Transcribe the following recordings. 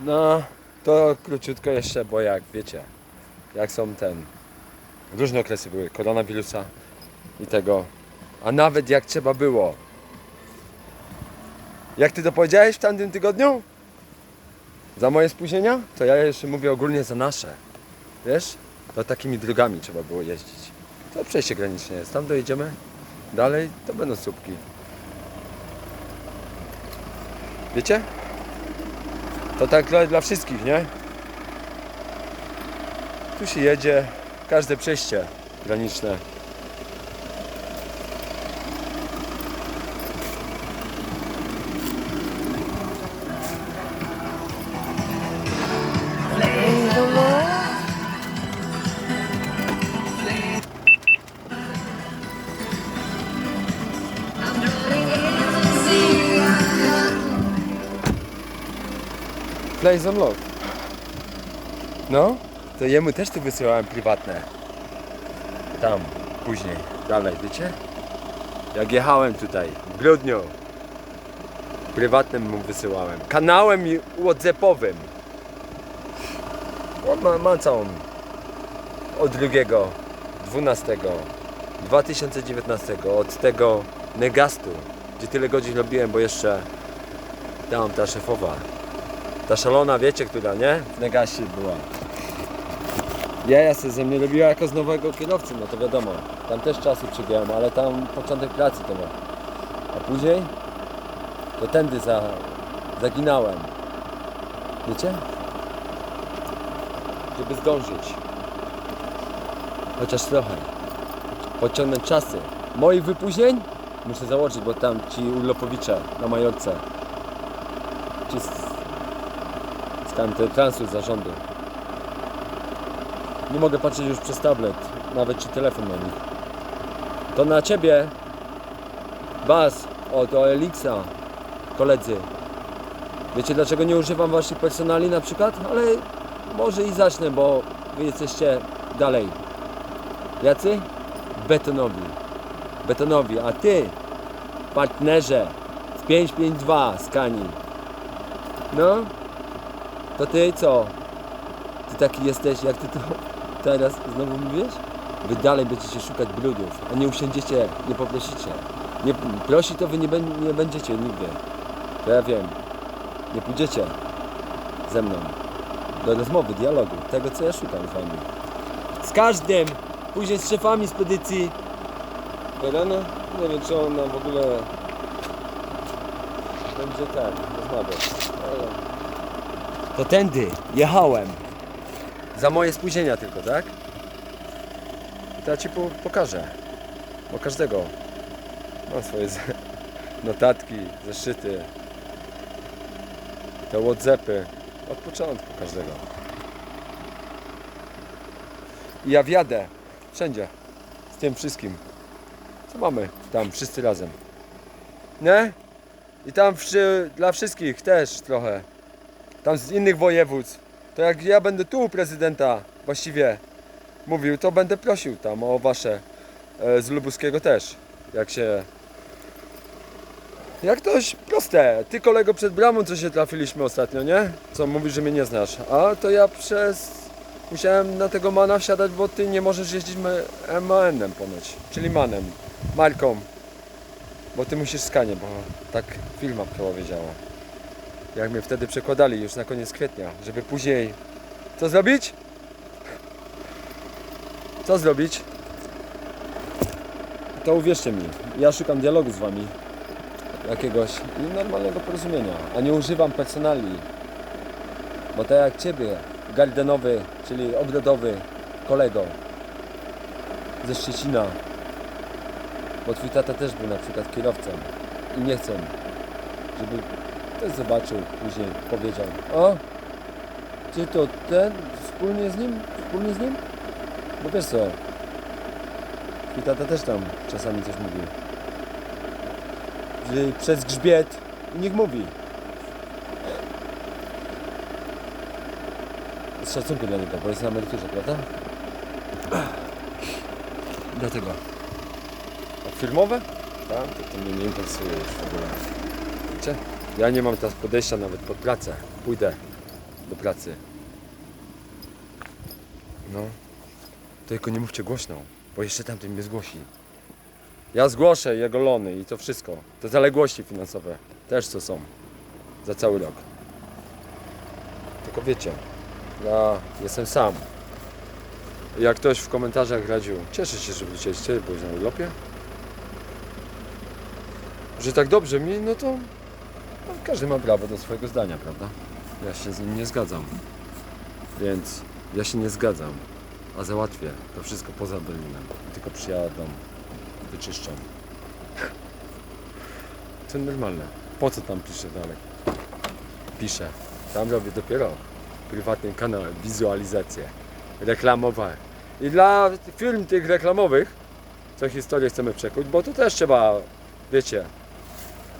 No, to króciutko jeszcze, bo jak wiecie, jak są ten, różne okresy były, koronawirusa i tego, a nawet jak trzeba było. Jak ty to powiedziałeś w tamtym tygodniu? Za moje spóźnienia? To ja jeszcze mówię ogólnie za nasze. Wiesz? To takimi drogami trzeba było jeździć. To przejście graniczne jest, tam dojedziemy, dalej to będą słupki. Wiecie? To tak dla, dla wszystkich, nie? Tu się jedzie, każde przejście graniczne. Place on love. No, to jemu też tu wysyłałem prywatne. Tam, później, dalej, wiecie? Jak jechałem tutaj, w grudniu, prywatnym mu wysyłałem. Kanałem WhatsAppowym. On ma, ma całą od drugiego, 12, 2019, od tego Negastu, gdzie tyle godzin robiłem, bo jeszcze tam ta szefowa ta szalona, wiecie, która, nie? W Negasie była. Ja sobie ze mnie robiła jako z nowego kierowcy, no to wiadomo. Tam też czasy przygiąłem, ale tam początek pracy to ma. A później to tędy za, zaginałem. Wiecie? Żeby zdążyć. Chociaż trochę. Podciągnąć czasy. Moich wypóźnień muszę założyć, bo tam ci urlopowicze na Majorce. Ci z, tam te transfer zarządu. Nie mogę patrzeć już przez tablet, nawet czy telefon na nich. To na ciebie, Bas, od Elixa, koledzy. Wiecie dlaczego nie używam waszych personali na przykład? Ale może i zacznę, bo wy jesteście dalej. Jacy? Betonowi. Betonowi, a ty, partnerze, w 552 skani. No, to ty co? Ty taki jesteś, jak ty to teraz znowu mówisz? Wy dalej będziecie szukać brudów, a nie usiądziecie, nie poprosicie. Nie, prosi to wy nie, nie będziecie nigdy. To ja wiem. Nie pójdziecie ze mną do rozmowy, dialogu, tego co ja szukam z wami. Z każdym! Później z szefami spedycji. Verena? Nie wiem czy ona w ogóle będzie tak rozmawiać. Ale... To tędy jechałem. Za moje spóźnienia tylko, tak? To ja ci po, pokażę. Bo każdego mam swoje notatki, zeszyty, te Whatsappy. Od początku każdego. I ja wjadę wszędzie z tym wszystkim. Co mamy tam wszyscy razem? Nie? I tam dla wszystkich też trochę tam z innych województw, to jak ja będę tu u prezydenta właściwie mówił, to będę prosił tam o wasze e, z Lubuskiego też. Jak się. Jak toś proste. Ty kolego przed bramą, co się trafiliśmy ostatnio, nie? Co mówisz, że mnie nie znasz. A to ja przez. Musiałem na tego mana wsiadać, bo ty nie możesz jeździć ma- MAN-em ponoć. Czyli manem. Marką. Bo ty musisz skanie, bo tak firma powiedziała jak mnie wtedy przekładali już na koniec kwietnia, żeby później co zrobić? Co zrobić? To uwierzcie mi, ja szukam dialogu z wami jakiegoś i normalnego porozumienia, a nie używam personali. Bo tak jak ciebie, gardenowy, czyli ogrodowy kolego ze Szczecina, bo twój tata też był na przykład kierowcą i nie chcę, żeby Ktoś zobaczył, później powiedział, o, czy to ten, wspólnie z nim, wspólnie z nim? Bo wiesz co, i tata też tam czasami coś mówił. Że przez grzbiet i niech mówi. Z szacunku dla niego, bo jest na emeryturze, prawda? Dlatego. A firmowe? Tak, to, to mnie nie interesuje już w ogóle. Wiecie? Ja nie mam teraz podejścia nawet pod pracę. Pójdę do pracy. No. Tylko nie mówcie głośno, bo jeszcze tamten mnie zgłosi. Ja zgłoszę jego lony i to wszystko. Te zaległości finansowe też co są. Za cały rok. Tylko wiecie, ja jestem sam. Jak ktoś w komentarzach radził, cieszę się, że wróciliście, byłeś na urlopie. Że tak dobrze mi, no to no, każdy ma prawo do swojego zdania, prawda? Ja się z nim nie zgadzam. Więc ja się nie zgadzam, a załatwię to wszystko poza Berlinem. Tylko przyjadą, wyczyszczą. To normalne. Po co tam piszę dalej? Piszę. Tam robię dopiero prywatnym kanałem wizualizacje reklamowe. I dla firm tych reklamowych, co historię chcemy przekuć, bo to też trzeba, wiecie,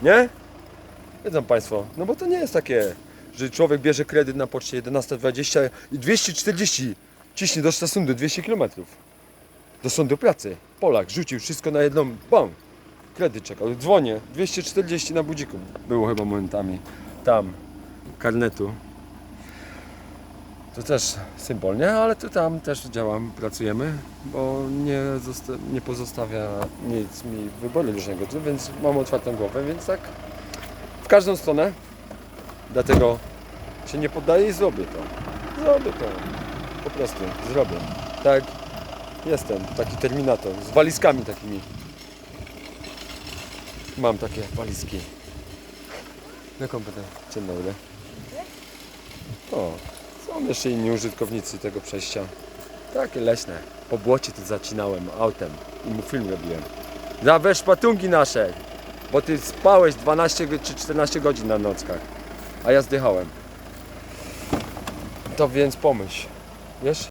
nie? Wiedzą Państwo, no bo to nie jest takie, że człowiek bierze kredyt na poczcie 11.20 i 240 ciśnie do Stasundu 200 km. Do sądu pracy. Polak rzucił wszystko na jedną, bam, kredyt czekał. Dzwonię, 240 na budziku. Było chyba momentami tam, karnetu. To też symbol, nie? Ale tu tam też działam, pracujemy, bo nie, nie pozostawia nic mi wyboru różnego, więc mam otwartą głowę, więc tak w każdą stronę. Dlatego się nie poddaję i zrobię to. Zrobię to. Po prostu zrobię. Tak, jestem taki terminator z walizkami takimi. Mam takie walizki. Na komputer. Dzień dobry. O, są jeszcze inni użytkownicy tego przejścia. Takie leśne. Po błocie tu zacinałem autem i mu film robiłem. Za weszpatunki nasze. Bo ty spałeś 12 go- czy 14 godzin na nockach. A ja zdychałem. To więc pomyśl. Wiesz?